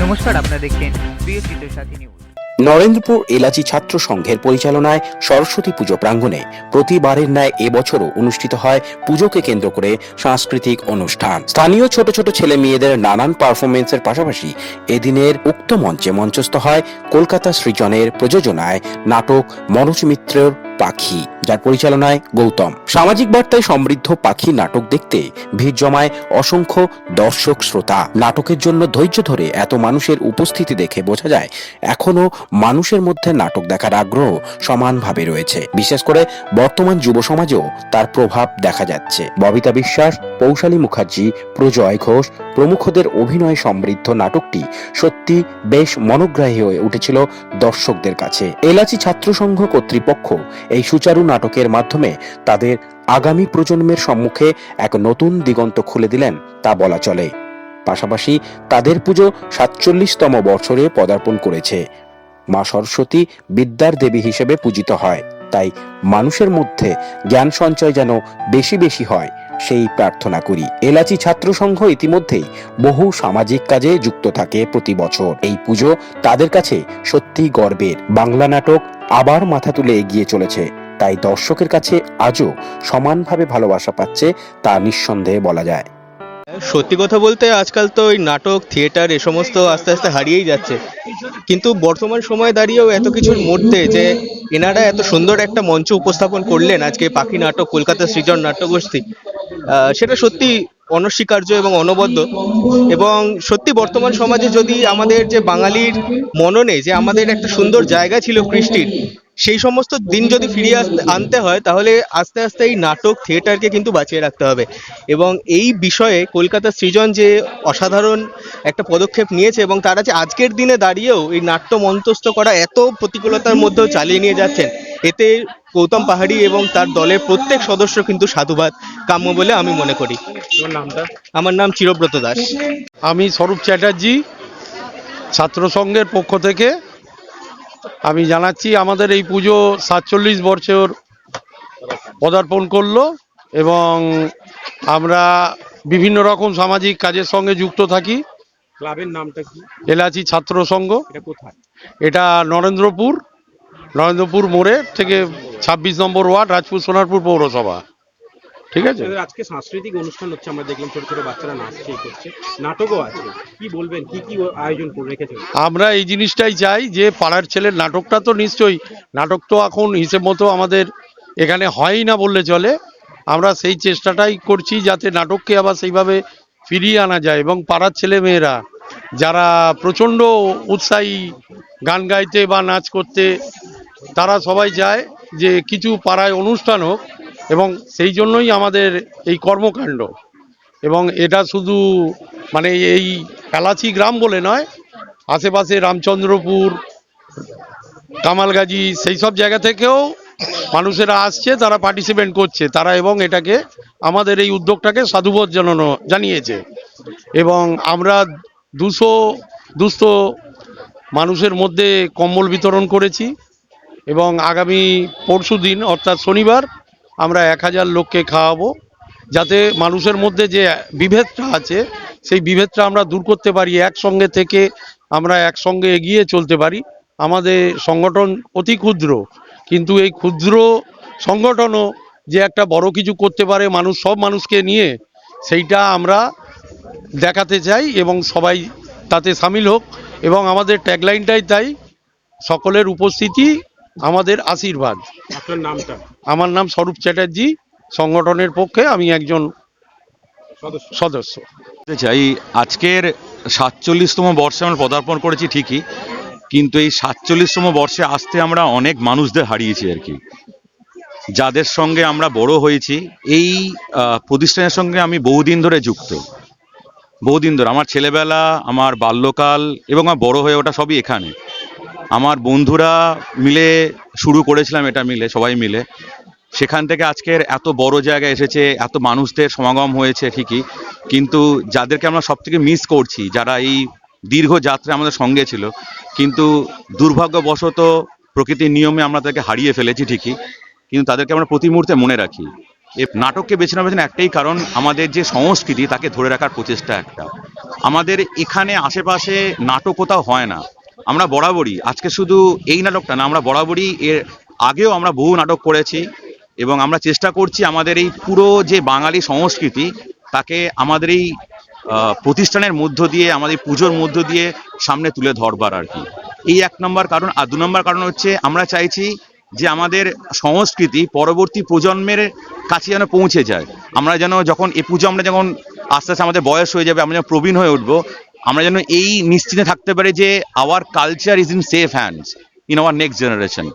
নমস্কার আপনারা দেখছেন প্রিয় চিত্রসাথী নিউজ নরেন্দ্রপুর এলাচি ছাত্র সংঘের পরিচালনায় সরস্বতী পুজো প্রাঙ্গণে প্রতিবারের ন্যায় এবছরও অনুষ্ঠিত হয় পুজোকে কেন্দ্র করে সাংস্কৃতিক অনুষ্ঠান। স্থানীয় ছোট ছোট ছেলে মেয়েদের নানান পারফরমেন্সের পাশাপাশি এদিনের উক্ত মঞ্চে মঞ্চস্থ হয় কলকাতা সৃজনের প্রযোজনায় নাটক মনোজ মিত্রের পাখি। যার পরিচালনায় গৌতম। সামাজিক বার্তায় সমৃদ্ধ পাখি নাটক দেখতে ভিড় জমায় অসংখ্য দর্শক শ্রোতা। নাটকের জন্য ধৈর্য ধরে এত মানুষের উপস্থিতি দেখে বোঝা যায় এখনও মানুষের মধ্যে নাটক দেখার আগ্রহ সমানভাবে রয়েছে। বিশেষ করে বর্তমান যুব সমাজেও তার প্রভাব দেখা যাচ্ছে। ববিতা বিশ্বাস, পৌশালী মুখার্জি, প্রজয় ঘোষ প্রমুখদের অভিনয় সমৃদ্ধ নাটকটি সত্যি বেশ মনোগ্রাহী হয়ে উঠেছিল দর্শকদের কাছে। এলাচি ছাত্র সংঘ কর্তৃপক্ষ এই সুচারু নাটকের মাধ্যমে তাদের আগামী প্রজন্মের সম্মুখে এক নতুন দিগন্ত খুলে দিলেন তা বলা চলে। পাশাপাশি তাদের পুজো সাতচল্লিশতম বছরে পদার্পণ করেছে। মা সরস্বতী বিদ্যার দেবী হিসেবে পূজিত হয়। তাই মানুষের মধ্যে জ্ঞান সঞ্চয় যেন বেশি বেশি হয়, সেই প্রার্থনা করি। এলাচি ছাত্র সংঘ ইতিমধ্যেই বহু সামাজিক কাজে যুক্ত থাকে প্রতি বছর। এই পুজো তাদের কাছে সত্যি গর্বের। বাংলা নাটক আবার মাথা তুলে এগিয়ে চলেছে। তাই দর্শকের কাছে আজও সমানভাবে ভালোবাসা পাচ্ছে তা নিঃসন্দেহে বলা যায়। সত্যি কথা বলতে আজকাল তো ওই নাটক, থিয়েটার এ সমস্ত আস্তে আস্তে হারিয়েই যাচ্ছে। কিন্তু বর্তমান সময়ে দাঁড়িয়েও এত কিছুর মধ্যে যে এনারা এত সুন্দর একটা মঞ্চ উপস্থাপন করলেন আজকে পাখি নাটক, কলকাতা সৃজন নাট্যগোষ্ঠী সেটা সত্যি অনস্বীকার্য এবং অনবদ্য। এবং সত্যি বর্তমান সমাজে যদি আমাদের যে বাঙালির মননে যে আমাদের একটা সুন্দর জায়গা ছিল কৃষ্টির সেই সমস্ত দিন যদি ফিরিয়ে আসতে আনতে হয় তাহলে আস্তে আস্তে এই নাটক থিয়েটারকে কিন্তু বাঁচিয়ে রাখতে হবে। এবং এই বিষয়ে কলকাতা সৃজন যে অসাধারণ একটা পদক্ষেপ নিয়েছে এবং তারা যে আজকের দিনে দাঁড়িয়েও এই নাট্য মঞ্চস্থ করা এত প্রতিকূলতার মধ্যেও চালিয়ে নিয়ে যাচ্ছেন। এতে গৌতম পাহাড়ি এবং তার দলের প্রত্যেক সদস্য কিন্তু সাধুবাদ কাম্য বলে আমি মনে করি। তোমার নামটা? আমার নাম চিরব্রত দাস। আমি স্বরূপ চ্যাটার্জি ছাত্র সংঘের পক্ষ থেকে আমি জানাচ্ছি আমাদের এই পুজো সাতচল্লিশ বছর পদার্পণ করল এবং আমরা বিভিন্ন রকম সামাজিক কাজের সঙ্গে যুক্ত থাকি। ক্লাবের নামটা কি? এলাচি ছাত্র সংঘ। এটা কোথায়? এটা নরেন্দ্রপুর নরেন্দ্রপুর মোড়ে থেকে ছাব্বিশ নম্বর ওয়ার্ড রাজপুর সোনারপুর পৌরসভা। ঠিক আছে? আজকে সাংস্কৃতিক অনুষ্ঠান হচ্ছে আমরা দেখলাম ছোট ছোট বাচ্চারা নাচছে করছে নাটকও আছে। কি বলবেন কি কি আয়োজন করে রেখেছেন? আমরা এই জিনিসটাই চাই যে পাড়ার ছেলের নাটকটা তো নিশ্চয়ই নাটক তো এখন হিসেব মতো আমাদের এখানে হয়ই না বললে চলে। আমরা সেই চেষ্টাটাই করছি যাতে নাটককে আবার সেইভাবে ফিরিয়ে আনা যায় এবং পাড়ার ছেলে মেয়েরা যারা প্রচণ্ড উৎসাহী গান গাইতে বা নাচ করতে তারা সবাই চায় যে কিছু পাড়ায় অনুষ্ঠান হোক এবং সেই জন্যই আমাদের এই কর্মকাণ্ড। এবং এটা শুধু মানে এই কালাচি গ্রাম বলে নয়, আশেপাশে রামচন্দ্রপুর, কামালগাজি, সেই সব জায়গা থেকেও মানুষেরা আসছে, তারা পার্টিসিপেট করছে, তারা এবং এটাকে আমাদের এই উদ্যোগটাকে সাধুবোধ জানানো, জানিয়েছে। এবং আমরা দুশো দুস্থ মানুষের মধ্যে কম্বল বিতরণ করেছি এবং আগামী পরশু দিন অর্থাৎ শনিবার আমরা এক হাজার লোককে খাওয়াবো, যাতে মানুষের মধ্যে যে বিভেদটা আছে, সেই বিভেদটা আমরা দূর করতে পারি, একসঙ্গে থেকে আমরা একসঙ্গে এগিয়ে চলতে পারি। আমাদের সংগঠন অতি ক্ষুদ্র, কিন্তু এই ক্ষুদ্র সংগঠনও যে একটা বড় কিছু করতে পারে মানুষ, সব মানুষকে নিয়ে, সেইটা আমরা দেখাতে চাই এবং সবাই তাতে সামিল হোক এবং আমাদের ট্যাগলাইনটাই তাই, সকলের উপস্থিতি আমাদের আশীর্বাদ। আপনার নামটা? আমার নাম স্বরূপ চ্যাটার্জি। সংগঠনের পক্ষে আমি একজন সদস্য। চাই আজকের সাতচল্লিশতম বর্ষে আমরা পদার্পণ করেছি ঠিকই কিন্তু এই সাতচল্লিশতম বর্ষে আসতে আমরা অনেক মানুষদের হারিয়েছি আর কি। যাদের সঙ্গে আমরা বড় হয়েছি এই প্রতিষ্ঠানের সঙ্গে আমি বহুদিন ধরে যুক্ত। বহুদিন ধরে। আমার ছেলেবেলা আমার বাল্যকাল এবং আমার বড় হয়ে ওঠা সবই এখানে। আমার বন্ধুরা মিলে শুরু করেছিলাম এটা মিলে, সবাই মিলে। সেখান থেকে আজকের এত বড় জায়গায় এসেছে, এত মানুষদের সমাগম হয়েছে ঠিকই, কিন্তু যাদেরকে আমরা সব থেকে মিস করছি, যারা এই দীর্ঘ যাত্রা আমাদের সঙ্গে ছিল, কিন্তু দুর্ভাগ্যবশত প্রকৃতির নিয়মে আমরা তাদেরকে হারিয়ে ফেলেছি ঠিকই, কিন্তু তাদেরকে আমরা প্রতি মুহূর্তে মনে রাখি। এ নাটককে বেছে পেছনে একটাই কারণ, আমাদের যে সংস্কৃতি, তাকে ধরে রাখার প্রচেষ্টা একটা। আমাদের এখানে আশেপাশে নাটক কোথাও হয় না। আমরা বরাবরই, আজকে শুধু এই নাটকটা না, আমরা বরাবরই এর আগেও আমরা বহু নাটক করেছি এবং আমরা চেষ্টা করছি আমাদের এই পুরো যে বাঙালি সংস্কৃতি, তাকে আমাদের এই প্রতিষ্ঠানের মধ্য দিয়ে, আমাদের পুজোর মধ্য দিয়ে সামনে তুলে ধরবার আর কি। এই এক নম্বর কারণ, আর দু নম্বর কারণ হচ্ছে আমরা চাইছি যে আমাদের সংস্কৃতি পরবর্তী প্রজন্মের কাছে যেন পৌঁছে যায়। আমরা যেন যখন, এ পুজো আমরা যখন আস্তে আস্তে আমাদের বয়স হয়ে যাবে, আমরা যেন প্রবীণ হয়ে উঠবো আমরা যেন এই নিশ্চিন্তে থাকতে পারি যে our culture is in safe hands in our next generation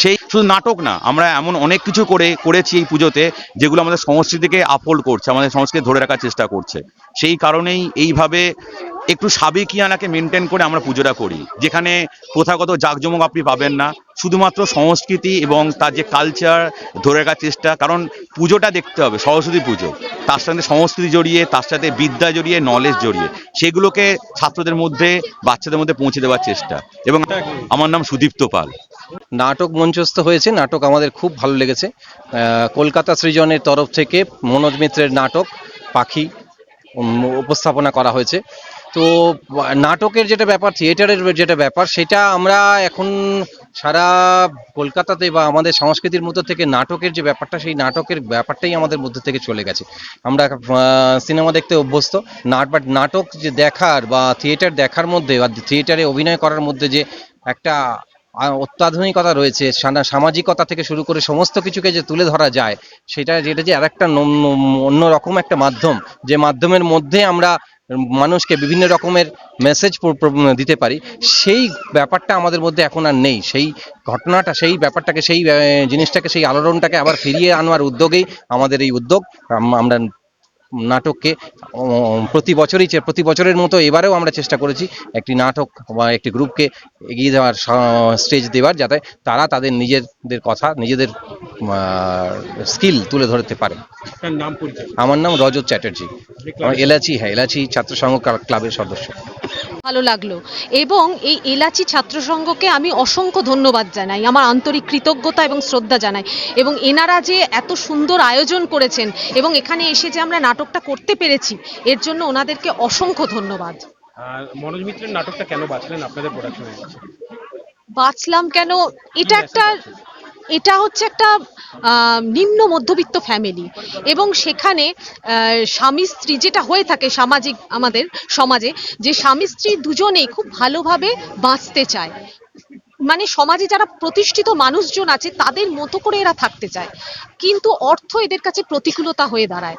সেই শুধু নাটক না, আমরা এমন অনেক কিছু করে, করেছি এই পুজোতে, যেগুলো আমাদের সংস্কৃতিকে আপহোল্ড করছে, আমাদের সংস্কৃতি ধরে রাখার চেষ্টা করছে। সেই কারণেই এইভাবে একটু সাবেকিয়ানাকে মেনটেন করে আমরা পুজোটা করি। যেখানে প্রথাগত জাঁকজমক আপনি পাবেন না। শুধুমাত্র সংস্কৃতি এবং তার যে কালচার ধরে রাখার চেষ্টা, কারণ পুজোটা দেখতে হবে, সরস্বতী পুজো। তার সাথে সংস্কৃতি জড়িয়ে, তার সাথে বিদ্যা জড়িয়ে নলেজ জড়িয়ে। সেগুলোকে ছাত্রদের মধ্যে, বাচ্চাদের মধ্যে পৌঁছে দেওয়ার চেষ্টা। এবং আমার নাম সুদীপ্ত পাল। নাটক মঞ্চস্থ হয়েছে। নাটক আমাদের খুব ভালো লেগেছে। কলকাতা সৃজনের তরফ থেকে মনোজ মিত্রের নাটক, পাখি উপস্থাপনা করা হয়েছে। তো, নাটকের যেটা ব্যাপার, থিয়েটারের যেটা ব্যাপার, সেটা আমরা এখন সারা কলকাতাতে বা আমাদের সংস্কৃতির মধ্যে থেকে নাটকের যে ব্যাপারটা, সেই নাটকের ব্যাপারটাই আমাদের মধ্যে থেকে চলে গেছে। আমরা সিনেমা দেখতে অভ্যস্ত। নাট, বাট নাটক যে দেখার বা থিয়েটার দেখার মধ্যে বা থিয়েটারে অভিনয় করার মধ্যে যে একটা অত্যাধুনিকতা রয়েছে সামাজিকতা থেকে শুরু করে সমস্ত কিছুকে যে তুলে ধরা যায়, সেটা যেটা যে আর আরেকটা অন্যরকম একটা মাধ্যম, যে মাধ্যমের মধ্যে আমরা মানুষকে বিভিন্ন রকমের মেসেজ দিতে পারি, সেই ব্যাপারটা আমাদের মধ্যে এখন আর নেই। সেই ঘটনাটা, সেই ব্যাপারটাকে, সেই জিনিসটাকে, সেই আলোড়নটাকে আবার ফিরিয়ে আনবার উদ্যোগেই আমাদের এই উদ্যোগ আমরা নাটককে প্রতি বছরই প্রতি বছরের মতো এবারেও আমরা চেষ্টা করেছি একটি নাটক বা একটি গ্রুপকে এগিয়ে দেওয়ার স্টেজ দেওয়ার যাতে তারা তাদের নিজেদের কথা নিজেদের স্কিল তুলে ধরতে পারে। আপনার নাম পরিচয়? আমার নাম রজত চ্যাটার্জি। আমার এলাচি হ্যাঁ এলাচি ছাত্র সংঘ ক্লাবের সদস্য। ভালো লাগল। এবং এই এলাচি ছাত্র সংঘকে আমি অসংখ্য ধন্যবাদ জানাই আমার আন্তরিক কৃতজ্ঞতা এবং শ্রদ্ধা জানাই। এবং এনারা যে এত সুন্দর আয়োজন করেছেন এবং এখানে এসে যে আমরা নাটকটা করতে পেরেছি এর জন্য ওনাদেরকে অসংখ্য ধন্যবাদ। মনোজ মিত্রের নাটকটা কেন বাঁচলেন আপনাদের প্রোডাকশনে বাঁচলাম কেন? এটা একটা এটা হচ্ছে একটা নিম্ন মধ্যবিত্ত ফ্যামিলি এবং সেখানে স্বামী স্ত্রী যেটা হয়ে থাকে সামাজিক আমাদের সমাজে যে স্বামী স্ত্রী দুজনেই খুব ভালোভাবে বাঁচতে চায়। মানে সমাজে যারা প্রতিষ্ঠিত মানুষজন আছে তাদের মতো করে এরা থাকতে চায়। কিন্তু অর্থ এদের কাছে প্রতিকূলতা হয়ে দাঁড়ায়।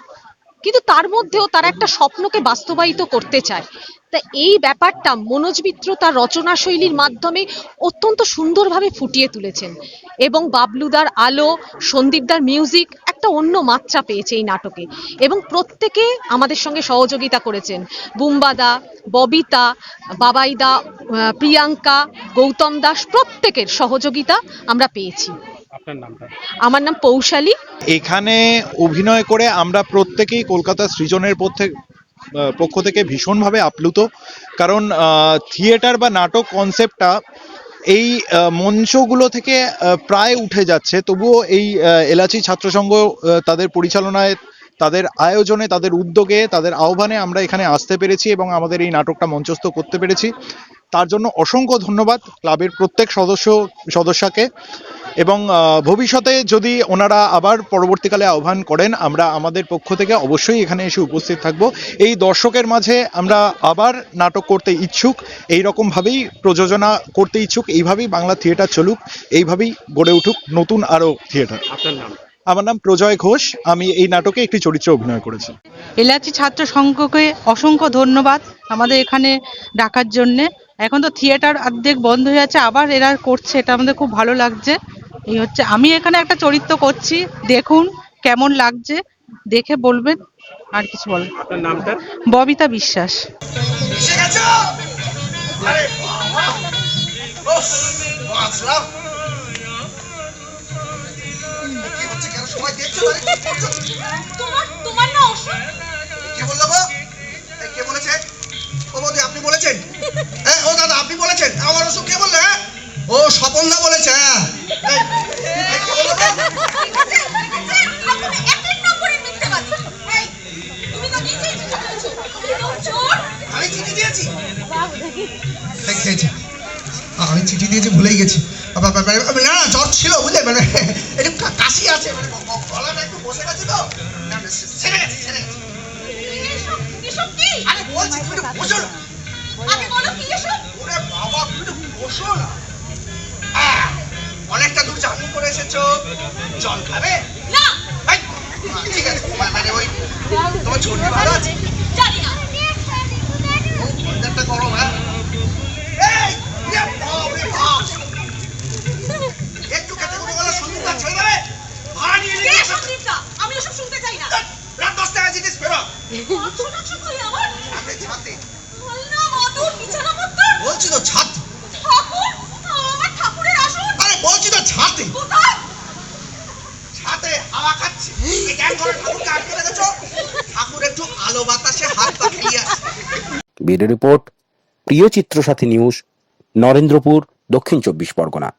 কিন্তু তার মধ্যেও তারা একটা স্বপ্নকে বাস্তবায়িত করতে চায়। তা এই ব্যাপারটা মনোজ মিত্র তার রচনা শৈলীর মাধ্যমে অত্যন্ত সুন্দরভাবে ফুটিয়ে তুলেছেন এবং বাবলুদার আলো, সন্দীপদার মিউজিক একটা অন্য মাত্রা পেয়েছে এই নাটকে এবং প্রত্যেকে আমাদের সঙ্গে সহযোগিতা করেছেন। বুম্বাদা, ববিতা, বাবাইদা প্রিয়াঙ্কা, গৌতম দাস প্রত্যেকের সহযোগিতা আমরা পেয়েছি। আপনার নামটা? আমার নাম পৌশালী। এখানে অভিনয় করে আমরা প্রত্যেকেই কলকাতা সৃজনের পথে পক্ষ থেকে ভীষণভাবে আপ্লুত। কারণ থিয়েটার বা নাটক কনসেপ্টটা এই মঞ্চগুলো থেকে প্রায় উঠে যাচ্ছে। তবুও এই এলাচি ছাত্রসংঘ তাদের পরিচালনায় তাদের আয়োজনে তাদের উদ্যোগে তাদের আহ্বানে আমরা এখানে আসতে পেরেছি এবং আমাদের এই নাটকটা মঞ্চস্থ করতে পেরেছি। তার জন্য অসংখ্য ধন্যবাদ ক্লাবের প্রত্যেক সদস্য সদস্যকে। এবং আহ, ভবিষ্যতে যদি ওনারা আবার পরবর্তীকালে আহ্বান করেন আমরা আমাদের পক্ষ থেকে অবশ্যই এখানে এসে উপস্থিত থাকব। এই দর্শকের মাঝে আমরা আবার নাটক করতে ইচ্ছুক এই রকম ভাবেই প্রযোজনা করতে ইচ্ছুক এইভাবেই বাংলা থিয়েটার চলুক এইভাবেই গড়ে উঠুক নতুন আরও থিয়েটার। আপনার নাম? আমার নাম প্রজয় ঘোষ আমি এই নাটকে একটি চরিত্রে অভিনয় করেছি। এলাচি ছাত্র সংঘকে অসংখ্য ধন্যবাদ আমাদের এখানে ডাকার জন্যে। এখন তো থিয়েটার অর্ধেক বন্ধ হয়ে আছে আবার এরা করছে এটা আমাদের খুব ভালো লাগছে। এই হচ্ছে আমি এখানে একটা চরিত্র করছি দেখুন কেমন লাগছে দেখে বলবেন আর কিছু বলেন। আপনার নামটা? ববিতা বিশ্বাস। তোমার তোমার না অসুখ। কে বলল কে বলেছে? ও আপনি দিয়েছি ভুলেই গেছি। না না জ্বর ছিল বুঝলে? মানে একটু কাশি আছে। মানে গ- গ- গলাটা একটু বসে গেছে তো? না, না, সে- সেরে গেছে সেরে গেছে। এসব এসব কি? আরে বলছি তুমি একটু বসো না। আগে বলো কি এসব? ওরে বাবা তুমি একটু বসো না। অনেকটা দূর জার্নি করে এসেছ। জল খাবে? না। ঠিক আছে মানে ওই তোমার ছোট ভালো আছে জানি না ও, ওয়েদারটা গরম হ্যাঁ এই ইয়ে, বাপরে বাপ। একটু খেতে কোনো গলা শুনতে পাচ্ছ এইভাবে ভাড়া নিয়ে কে নিয়ে এসব চিন্তা আমি ওসব শুনতে চাই না রাত দশটা আছে জিনিস ফেরো মাংস টাংস খাই আমার আপনি ছাতে আল্লাহ মাদুর বিছানা পত্তর বলছি তো ছাতে ঠাকুর আমার ঠাকুরের আসন আরে বলছি তো ছাতে কোথায় ছাতে হাওয়া খাচ্ছে এই কেন করে ঠাকুরকে আটকে রেখেছো ঠাকুর একটু আলো বাতাসে হাত পা খেলিয়ে বিডি রিপোর্ট, প্রিয় চিত্র সাথী নিউজ, নরেন্দ্রপুর, দক্ষিণ চব্বিশ পরগনা।